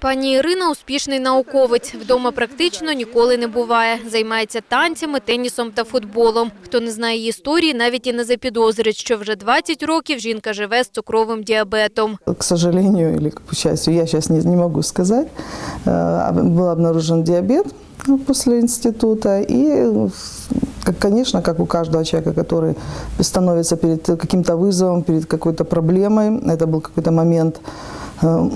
Пані Ірина – успішний науковець. Вдома практично ніколи не буває. Займається танцями, тенісом та футболом. Хто не знає її історії, навіть і не запідозрить, що вже 20 років жінка живе з цукровим діабетом. К сожалению или к счастью, я сейчас не, не могу сказать, э, был обнаружен диабет ну, после института. И, э, как, конечно, как у каждого человека, который становится перед каким-то вызовом, перед какой-то проблемой, это был какой-то момент э,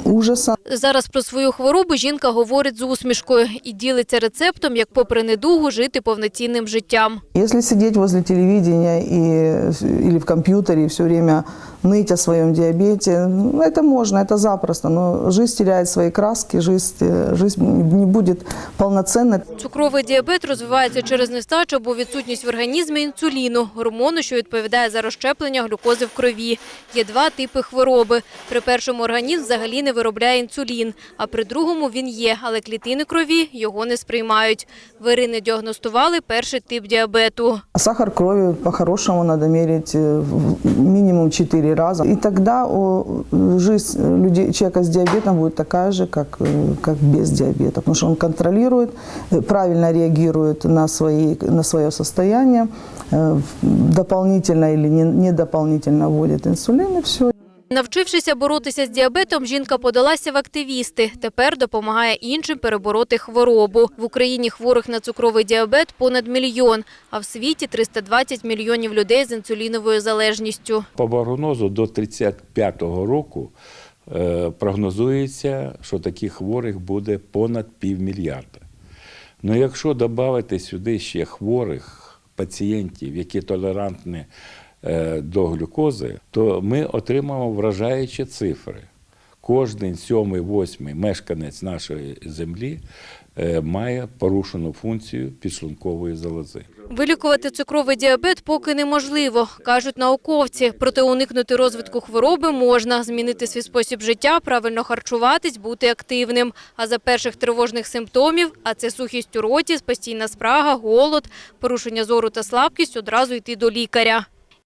ужаса. Зараз про свою хворобу жінка говорить з усмішкою і ділиться рецептом, як попри недугу жити повноцінним життям. Если сидеть возле телевидения и, или в компьютере и все время ныть о своем диабете, ну, это можно, это запросто, но жизнь теряет свои краски, жизнь, э, жизнь не будет полноценной. Цукровий діабет розвивається через нестачу або відсутність в організмі інсуліну – гормону, що відповідає за розщеплення глюкози в крові. Є два типи хвороби. При першому організм взагалі не виробляє інсулін, а при другому він є, але клітини крові його не сприймають. В Ірини діагностували перший тип діабету. А Сахар крови по-хорошему надо мерить э, в- минимум 4 раза. И тогда о, жизнь людей, человека с диабетом будет такая же, как, э, как без диабета. Потому что он контролирует, э, правильно реагирует на, свои, на свое состояние, э, дополнительно или не, не дополнительно вводит инсулин и все. Навчившися боротися з діабетом, жінка подалася в активісти. Тепер допомагає іншим перебороти хворобу. В Україні хворих на цукровий діабет понад мільйон, а в світі 320 мільйонів людей з інсуліновою залежністю. По прогнозу до 35-го року е, прогнозується, що таких хворих буде понад півмільярда. Ну якщо додати сюди ще хворих пацієнтів, які толерантні до глюкози, то ми отримаємо вражаючі цифри. Кожен сьомий, восьмий мешканець нашої землі е, має порушену функцію підшлункової залози. Вилікувати цукровий діабет поки неможливо, кажуть науковці. Проте уникнути розвитку хвороби можна, змінити свій спосіб життя, правильно харчуватись, бути активним. А за перших тривожних симптомів, а це сухість у роті, постійна спрага, голод, порушення зору та слабкість, одразу йти до лікаря.